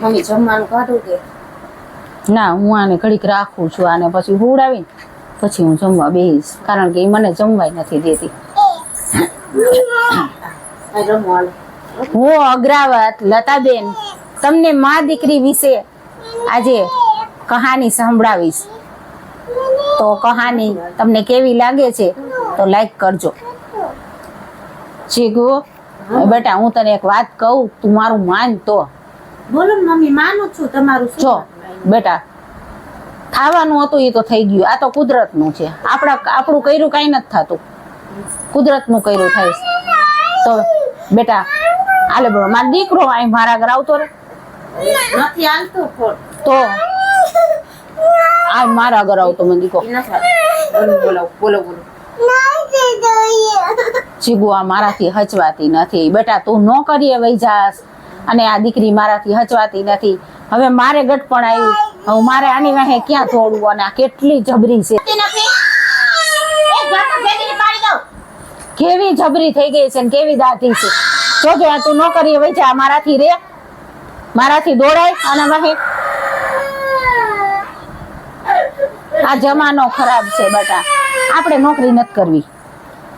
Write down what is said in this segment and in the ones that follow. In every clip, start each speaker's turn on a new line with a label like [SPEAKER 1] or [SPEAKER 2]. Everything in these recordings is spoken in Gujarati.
[SPEAKER 1] મમ્મી જમવાનું કાઢું કે?
[SPEAKER 2] ના હું આને ઘડીક રાખું છું આને પછી હુવડાવીને પછી હું જમવા બેહીશ. કારણ કે એ મને જમવાય નથી દેતી. હું અગ્રાવત લતાબેન તમને મા દીકરી વિશે આજે કહાની સંભળાવીશ. તો કહાની તમને કેવી લાગે છે તો લાઈક કરજો. ચીગુ બેટા હું તને એક વાત કહું તું મારું માન તો.
[SPEAKER 1] બોલો મમ્મી માનું છું તમારું
[SPEAKER 2] જો બેટા ખાવાનું હતું એ તો થઈ ગયું. આ તો કુદરતનું છે. આપણા આપણું કર્યું કાંઈ નથી થતું. કુદરતનું કર્યું થાય તો બેટા આલે બરો મારો દીકરો અહીં મારા ઘર આવતો રે.
[SPEAKER 1] નથી આવતો
[SPEAKER 2] તો આ મારા ઘર આવતો મને દીકરો.
[SPEAKER 1] બોલો બોલો બોલો
[SPEAKER 2] ચીગુ આ મારાથી હચવાતી નથી. બેટા તું નોકરીએ વહી જાસ અને આ દીકરી મારાથી હચવાતી નથી. હવે મારે ગટપણ આવ્યું. હવે મારે આની વાહે ક્યાં થોડું અને આ કેટલી જબરી છે. કેવી જબરી થઈ ગઈ છે ને કેવી દાઢી છે. જોજો આ તું નોકરીએ જા મારાથી રે. મારાથી દોડાય અને વાહે. આ જમાનો ખરાબ છે બેટા. આપણે નોકરી નથી કરવી.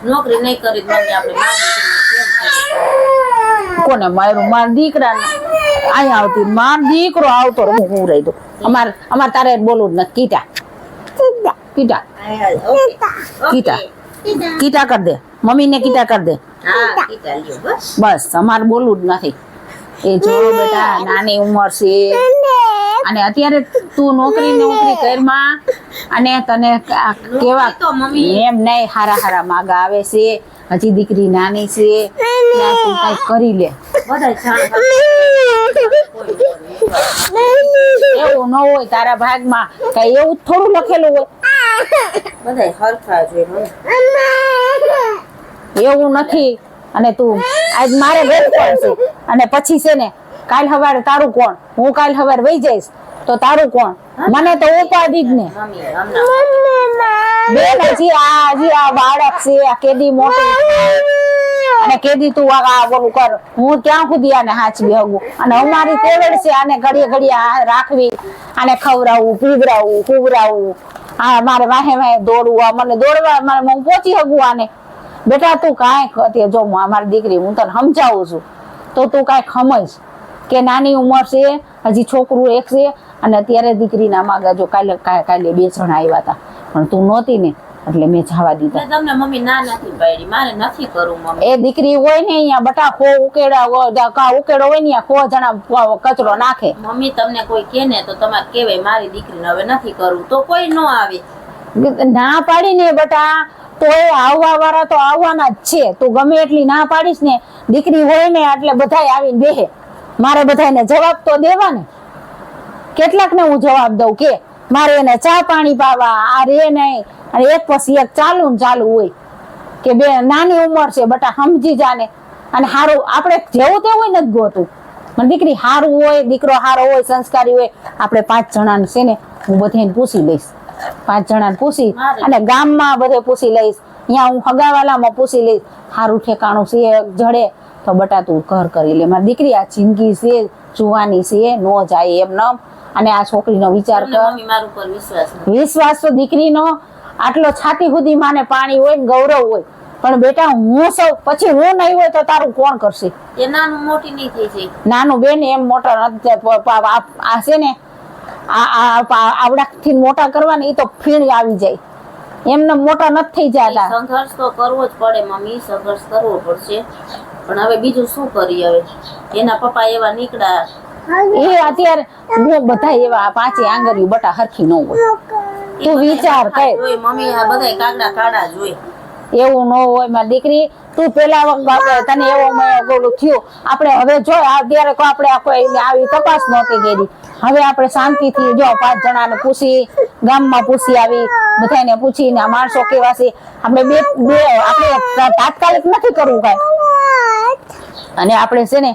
[SPEAKER 1] નોકરી નહીં કરી મમ્મી આપણે
[SPEAKER 2] કોને માર્યું? માર દીકરા અહીંયા આવતી માર દીકરો આવતો હું હું રહી દઉં. અમાર અમાર તારે બોલવું જ નથી. કીટા. કીટા. કીટા. કીટા કર દે. મમ્મીને કીટા કર દે.
[SPEAKER 1] બસ
[SPEAKER 2] અમારે બોલવું જ નથી. એ જો બેટા નાની ઉંમર છે. અને અત્યારે તું નોકરી નોકરી કરમાં અને તને કેવા એમ નહીં હારા હારા માગા આવે છે. હજી દીકરી નાની છે કઈ કરી લે. એવું ન હોય તારા ભાગમાં કઈ એવું થોડું લખેલું હોય.
[SPEAKER 1] બધા હરખા જોઈએ
[SPEAKER 2] એવું નથી. અને તું આજ મારે ઘર કોણ છે. અને પછી છે ને કાલ સવારે તારું કોણ? હું કાલ સવારે વહી જઈશ. તો તારું કોણ? મને તો ઉપાધિ જ ને. બેન હજી આ હજી આ બાળક છે આ કેદી મોટી. અને કેદી તું આ બોલું કર. હું ક્યાં સુધી આને હાચવી હગું? અને અમારી તેવડ છે આને ઘડીએ ઘડીએ રાખવી. આને ખવડાવવું પીવડાવવું આ મારે વાહે વાહે દોડવું આ મને દોડવા મારે હું પહોંચી હગું આને. બેટા તું કાંઈ અત્યારે જો હું મારી દીકરી હું તને સમજાવું છું. તો તું કાંઈ સમજ કે નાની ઉંમર છે હજી છોકરું એક છે અને અત્યારે દીકરીના માગા જો કાલે કાલે બે જણા આવ્યા હતા. પણ તું નહોતી ને એટલે મેં જવા દીધા.
[SPEAKER 1] તમને મમ્મી ના નથી પાડી મારે નથી કરવું મમ્મી.
[SPEAKER 2] એ દીકરી હોય ને અહીંયા બટા ખો ઉકેડા હોય, કા ઉકેડો હોય ને કો ખો જણા કચરો નાખે.
[SPEAKER 1] મમ્મી તમને કોઈ કે ને તો તમારે કહેવાય મારી દીકરીને હવે નથી કરવું. તો કોઈ ન આવે.
[SPEAKER 2] ના પાડી ને બટા તો એ આવવા વાળા તો આવવાના જ છે. તું ગમે એટલી ના પાડીશ ને દીકરી હોય ને એટલે બધાય આવીને બેહે. મારે બધાને જવાબ તો દેવા ને કેટલાક ને હું જવાબ દઉં કે મારે એને ચા પાણી પાવા આ રે નહીં. અને એક પછી એક ચાલુ ને ચાલુ હોય. કે બે નાની ઉંમર છે બટા સમજી જાને. અને હારું આપણે જેવું તેવું નથી ગોતું. પણ દીકરી હારું હોય દીકરો હારો હોય સંસ્કારી હોય આપણે પાંચ જણાને છે ને હું બધાને પૂછી લઈશ. પાંચ જણાને પૂછી અને ગામમાં બધે પૂછી લઈશ. અહીંયા હું હગાવાલામાં પૂછી લઈશ. હારું ઠેકાણું છે જડે. તો બટા તું ઘર કરી લે. મારી દીકરી આ જિંદગી છે જુવાની છે નો જાય એમ નમ. અને આ છોકરીનો વિચાર કર.
[SPEAKER 1] વિશ્વાસ
[SPEAKER 2] વિશ્વાસ તો દીકરીનો આટલો છાતી સુધી માને પાણી હોય ને ગૌરવ હોય. પણ બેટા હું સૌ પછી હું નહીં હોય તો તારું કોણ કરશે?
[SPEAKER 1] એ નાનું મોટી નહીં થઈ જાય.
[SPEAKER 2] નાનું બેન એમ મોટા આ છે ને આ આવડા થી આવડાથી મોટા કરવાની એ તો ફીણ આવી જાય. એમને મોટા નથી થઈ જતા.
[SPEAKER 1] સંઘર્ષ તો કરવો જ પડે મમ્મી સંઘર્ષ કરવો પડશે. પણ હવે બીજું શું કરી હવે? એના પપ્પા એવા નીકળ્યા.
[SPEAKER 2] એ અત્યારે હું બધા એવા પાંચે આંગળીઓ બટા હરખી ન હોય. તું વિચાર.
[SPEAKER 1] હોય. મમ્મી આ બધા કાગડા કાડા જ
[SPEAKER 2] એવું ન હોય મારી દીકરી તું પેલા વખત તને એવો મેં ઓલું થયું. આપણે હવે જો અત્યારે કો આપણે કોઈ આવી તપાસ નહોતી કરી. હવે આપણે શાંતિથી જો પાંચ જણાને પૂછી ગામમાં પૂછી આવી બધાને પૂછીને આ માણસો કેવા છે. આપણે બે બે આપણે તાત્કાલિક નથી કરવું કાંઈ. અને આપણે છે ને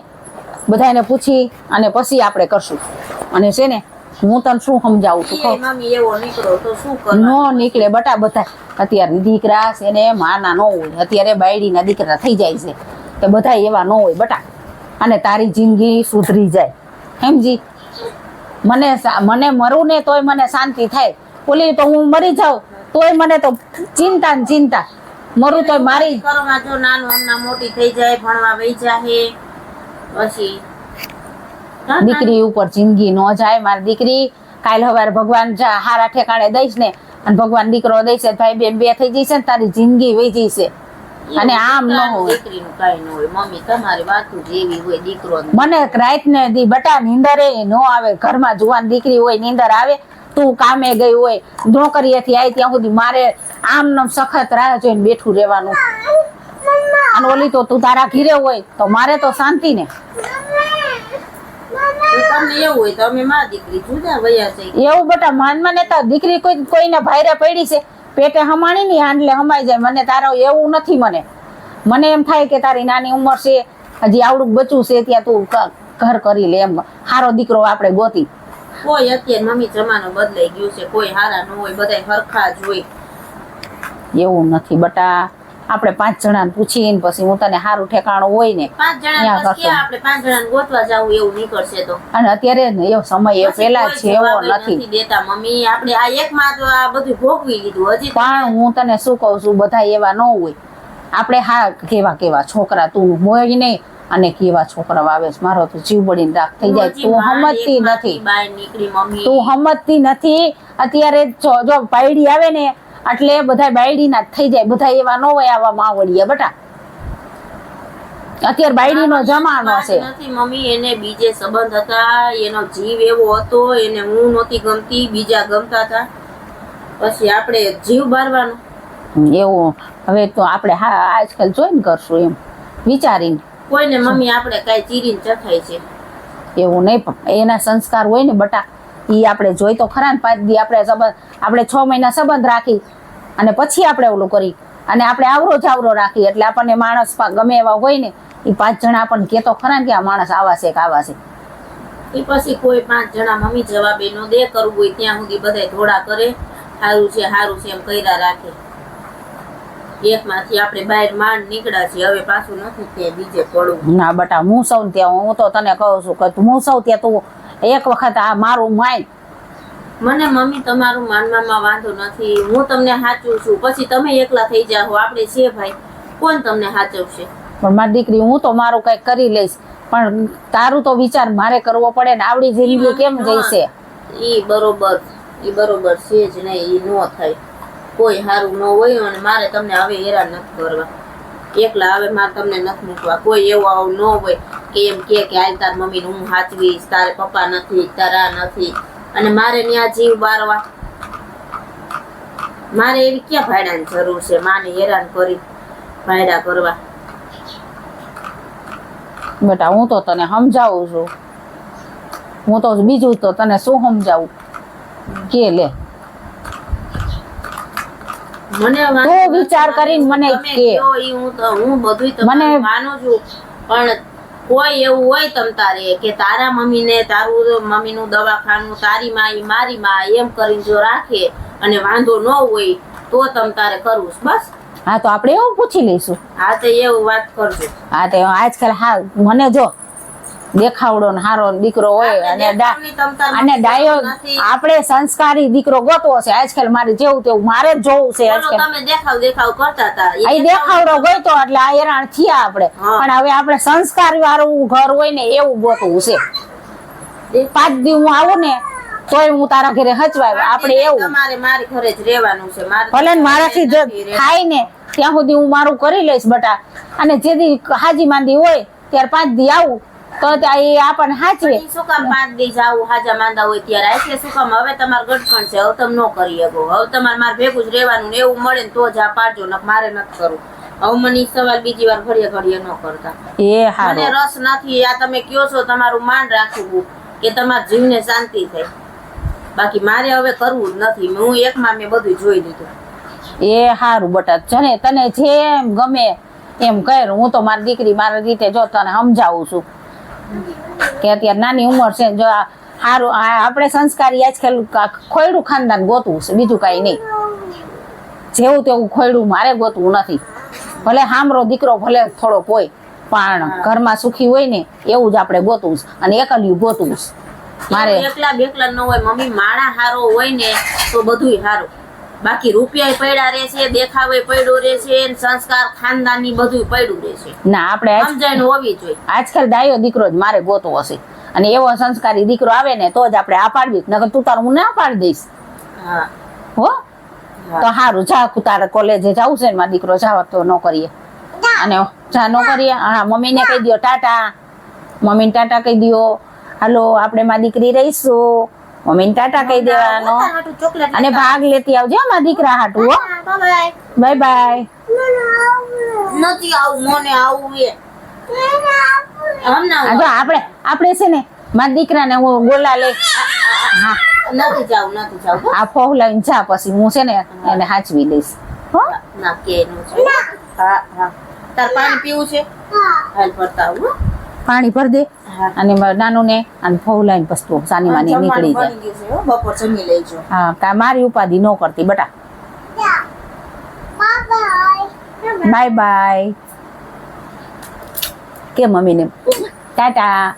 [SPEAKER 2] બધાને પૂછી અને પછી આપણે કરશું. અને છે ને હું તને શું સમજાવું છું
[SPEAKER 1] તો
[SPEAKER 2] નો નીકળે બટા બધા અત્યારે દીકરા છે ને માના ન હોય. અત્યારે બાયડીના દીકરા થઈ જાય છે. તો બધા એવા ન હોય બટા. અને તારી જિંદગી સુધરી જાય. સમજી મને મને મરું ને તોય મને શાંતિ થાય. ઓલી તો હું મરી જાઉં તોય મને તો ચિંતા ને ચિંતા. મરું તોય મારી
[SPEAKER 1] નાનું હમણાં મોટી થઈ જાય ભણવા વહી જાહે પછી
[SPEAKER 2] દીકરી ઉપર જિંદગી નો જાય મારી દીકરી કાલ હવાર ભગવાન હારા ઠેકાણે દઈશ ને અને ભગવાન દીકરો દઈશે ભાઈ બેન બે થઈ જશે ને તારી જિંદગી વહી જશે અને આમ ન હોય.
[SPEAKER 1] દીકરીનું કાંઈ ન હોય. મમ્મી તમારી વાતું જેવી હોય દીકરો
[SPEAKER 2] મને રાત ને દી બટા નીંદરે ન આવે ઘરમાં જુવાન દીકરી હોય નીંદર આવે તું કામે ગઈ હોય નોકરીએથી આવી ત્યાં સુધી મારે આમ સખત રાહ જોઈને બેઠું રહેવાનું. અને ઓલી તો તું તારા ઘીરે હોય તો મારે તો શાંતિ ને
[SPEAKER 1] એવું
[SPEAKER 2] બટા માનમાં ને દીકરી કોઈ કોઈને ભાઈરે પડી છે. પેટે હમાણી ની આંડલે હમાઈ જાય. મને તારો એવું નથી મને. મને એમ થાય કે તારી નાની ઉંમર છે હજી આવડું બચ્યું છે ત્યાં તું ઘર કરી લે એમ. હારો દીકરો આપણે ગોતી.
[SPEAKER 1] કોઈ અત્યારે મમ્મી જમાનો બદલાઈ ગયું છે કોઈ હારા ન હોય બધા હરખા જ હોય.
[SPEAKER 2] એવું નથી બટા. આપણે પાંચ જણાને પૂછીને પછી હું તને સારું ઠેકાણું હોય ને
[SPEAKER 1] પાંચ જણા
[SPEAKER 2] ત્યાં કરશું.
[SPEAKER 1] આપણે પાંચ જણા ગોતવા જાવું એવું નીકળશે તો.
[SPEAKER 2] અને અત્યારે એવો સમય એ પેલા છે
[SPEAKER 1] એવો
[SPEAKER 2] નથી.
[SPEAKER 1] દેતા મમ્મી. આપણે આ એક માં તો આ બધું ભોગવી લીધું. હજી
[SPEAKER 2] પણ હું તને શું કહું છું બધા એવા ન હોય. આપણે હા કેવા કેવા છોકરા તું હોય નહીં અને કેવા છોકરા આવે છે. મારો તો જીવ બળીને રાખ થઈ જાય. તું
[SPEAKER 1] હમજતી
[SPEAKER 2] નથી. તું સમજતી નથી. અત્યારે જો જો બાયડી આવે ને એટલે બધા બાયડીના થઈ જાય. બધા એવા ન હોય આવા માવડિયા બટા. અત્યારે બાયડીનો જમાનો છે.
[SPEAKER 1] નથી મમ્મી એને બીજે સંબંધ હતા એનો જીવ એવો હતો એને હું નહોતી ગમતી બીજા ગમતા હતા. પછી આપણે જીવ બારવાનો.
[SPEAKER 2] એવું. હવે તો આપણે હા આજકાલ જોઈન કરશું એમ. વિચારીને.
[SPEAKER 1] કોઈને મમ્મી આપણે કાંઈ ચીરીને ચખાય છે.
[SPEAKER 2] એવું નહીં પણ એના સંસ્કાર હોય ને બટા. એ આપણે જોઈ તો ખરા ને પાંચ દી આપણે સંબંધ આપણે છ મહિના સંબંધ રાખી અને પછી આપણે ઓલું કરી. અને આપણે આવરો જાવરો રાખી. એટલે આપણને માણસ ગમે એવા હોય ને એ પાંચ જણા આપણને કહેતો ખરા ને કે આ માણસ આવા છે કે આવા છે.
[SPEAKER 1] એ પછી કોઈ પાંચ જણા મમ્મી જવાબ એનો દે કરવું હોય ત્યાં સુધી બધા થોડા કરે. સારું છે સારું છે એમ કર્યા રાખે. એકમાંથી આપણે બહાર માંડ નીકળ્યા છીએ હવે પાછું નથી તે બીજે પડવું.
[SPEAKER 2] ના બટા હું સૌ ત્યાં હું તો તને કહું છું કે હું સૌ ત્યાં તું એક વખત આ મારું માય
[SPEAKER 1] મને મમ્મી તમારું માનવામાં વાંધો નથી. હું તમને સાચું છું. પછી તમે એકલા થઈ જાઓ. આપણે છે ભાઈ. કોણ તમને સાચવશે?
[SPEAKER 2] પણ મારી દીકરી હું તો મારું કઈ કરી લઈશ. પણ તારું તો વિચાર મારે કરવો પડે ને આવડી જિંદગી કેમ જઈશે?
[SPEAKER 1] ઈ બરોબર. ઈ બરોબર છે જ નહીં. ઈ નો થાય. કોઈ સારું ન હોય અને મારે તમને હવે હેરાન નથી કરવા એકલા હવે મારે તમને નથી મૂકવા. કોઈ એવો આવું ન હોય કે એમ કે કે હાલ તાર મમ્મીને હું સાચવીશ તારે પપ્પા નથી, તારા નથી. અને મારે ત્યાં જીવ બારવા. મારે એવી ક્યાં ભાડાની જરૂર છે? માને હેરાન કરી ભાડા કરવા.
[SPEAKER 2] બેટા, હું તો તને સમજાવું છું. હું તો બીજું તો તને શું સમજાવું? કે લે.
[SPEAKER 1] મને
[SPEAKER 2] તો વિચાર કરીને મને કે.
[SPEAKER 1] હું તો હું તમારું
[SPEAKER 2] મને-
[SPEAKER 1] માનું છું. પણ કોઈ એવું હોય તમ તારે કે તારા મમ્મીને તારું મમ્મીનું દવાખાનું તારી માં મારી માં એમ કરીને જો રાખે અને વાંધો ન હોય તો તમ તારે કરવું બસ.
[SPEAKER 2] હા તો આપણે એવું પૂછી લઈશું.
[SPEAKER 1] હા તો એવું વાત કરજો.
[SPEAKER 2] હા તો આજકાલ હા મને જો દેખાવડો ને હારો દીકરો હોય અને ડાયો આપણે સંસ્કારી દીકરો ગોતવો છે. આજકાલ મારે જેવું તેવું મારે જ જોવું છે આજકાલ.
[SPEAKER 1] તમે દેખાવ દેખાવ કરતા હતા.
[SPEAKER 2] અહીં દેખાવડો ગોતો એટલે આ હેરાન થયા આપણે. પણ હવે આપણે સંસ્કાર વાળું ઘર હોય ને એવું ગોતવું છે. પાંચ દી હું આવું ને તોય હું તારા ઘરે હચવાય. આપણે એવું.
[SPEAKER 1] તમારે મારી ઘરે જ રહેવાનું છે.
[SPEAKER 2] ભલે મારાથી જો થાય ને ત્યાં સુધી હું મારું કરી લઈશ બટા. અને જેથી હાજી માંદી હોય ત્યારે પાંચ દી આવું. તો એ આપણને હાચવે.
[SPEAKER 1] શું કામ પાંચ દિવસ આવું હાજા માંદા હોય ત્યારે એટલે શું કામ? હવે તમારે ગટકણ છે હવે તમે ન કરી શકો હવે તમારે મારે ભેગું જ રહેવાનું ને એવું મળે ને તો જ આ પાડજો ને મારે નથી કરવું. હવે મને સવાલ બીજી વાર ઘડીએ ઘડીએ ન કરતા.
[SPEAKER 2] એ
[SPEAKER 1] મને રસ નથી આ તમે કયો છો તમારું માન રાખવું કે તમારા જીવને શાંતિ થાય. બાકી મારે હવે કરવું જ નથી. હું એકમાં મેં બધું જોઈ લીધું.
[SPEAKER 2] એ હારું બટા. જને તને જેમ ગમે એમ કર. હું તો મારી દીકરી મારી રીતે જો તને સમજાવું છું. કે અત્યારે નાની ઉંમર છે, જો સારું આપણે સંસ્કારી આજકાલ ખોયડું ખાનદાન ગોતવું છે, બીજું કાંઈ નહીં. જેવું તેવું ખોયડું મારે ગોતવું નથી. ભલે હામરો દીકરો, ભલે થોડોક હોય, પણ ઘરમાં સુખી હોય ને, એવું જ આપણે ગોતવું છે, અને એકલ્યું ગોતવું છે. મારે
[SPEAKER 1] એકલા બેકલા ન હોય, મમ્મી માળા હારો હોય ને, તો બધુંય હારું. બાકી રૂપિયા પડ્યા રહે છે દેખાવે પડ્યો રહેશે છે સંસ્કાર ખાનદાની બધું પડ્યું રહેશે.
[SPEAKER 2] ના આપણે
[SPEAKER 1] સમજણ હોવી જોઈએ.
[SPEAKER 2] આજકાલ ડાયો દીકરો જ મારે ગોતવો હશે અને એવો સંસ્કારી દીકરો આવે ને તો જ આપણે આ પાડવી. નકર તું તારું હું ના પાડી દઈશ.
[SPEAKER 1] હો.
[SPEAKER 2] તો સારું જા તારે કોલેજે જવું છે ને મારો દીકરો જાવ તો ન કરીએ. અને જા ન કરીએ. હા મમ્મીને કહી દો ટાટા. મમ્મીને ટાટા કહી દો હાલો આપણે મારી દીકરી રહીશું. મમ્મીને ટાટા કહી દેવાનો. અને ભાગ લેતી આવજો મારા દીકરા હાટુ હો.
[SPEAKER 1] બાય.
[SPEAKER 2] બાય
[SPEAKER 1] નથી આવું મને આવું એ.
[SPEAKER 2] જો આપણે આપણે છે ને મારા દીકરાને હું ગોલા લઈ હા.
[SPEAKER 1] નથી જાવ નથી જાવ
[SPEAKER 2] આ ફોહ લઈને જા પછી હું છે ને એને હાચવી દઈશ. હો?
[SPEAKER 1] ના કે હા હા. તાર પાણી પીવું છે? હાલ ભરતા આવું.
[SPEAKER 2] પાણી ભર દે અને નાનું ને અને ફોહ લઈને પસ્તુ સાની માની નીકળી જાય.
[SPEAKER 1] બપોર જમી લેજો.
[SPEAKER 2] હા કા મારી ઉપાધિ ન કરતી બટા. Bye bye. કે મમ્મીને ટાટા.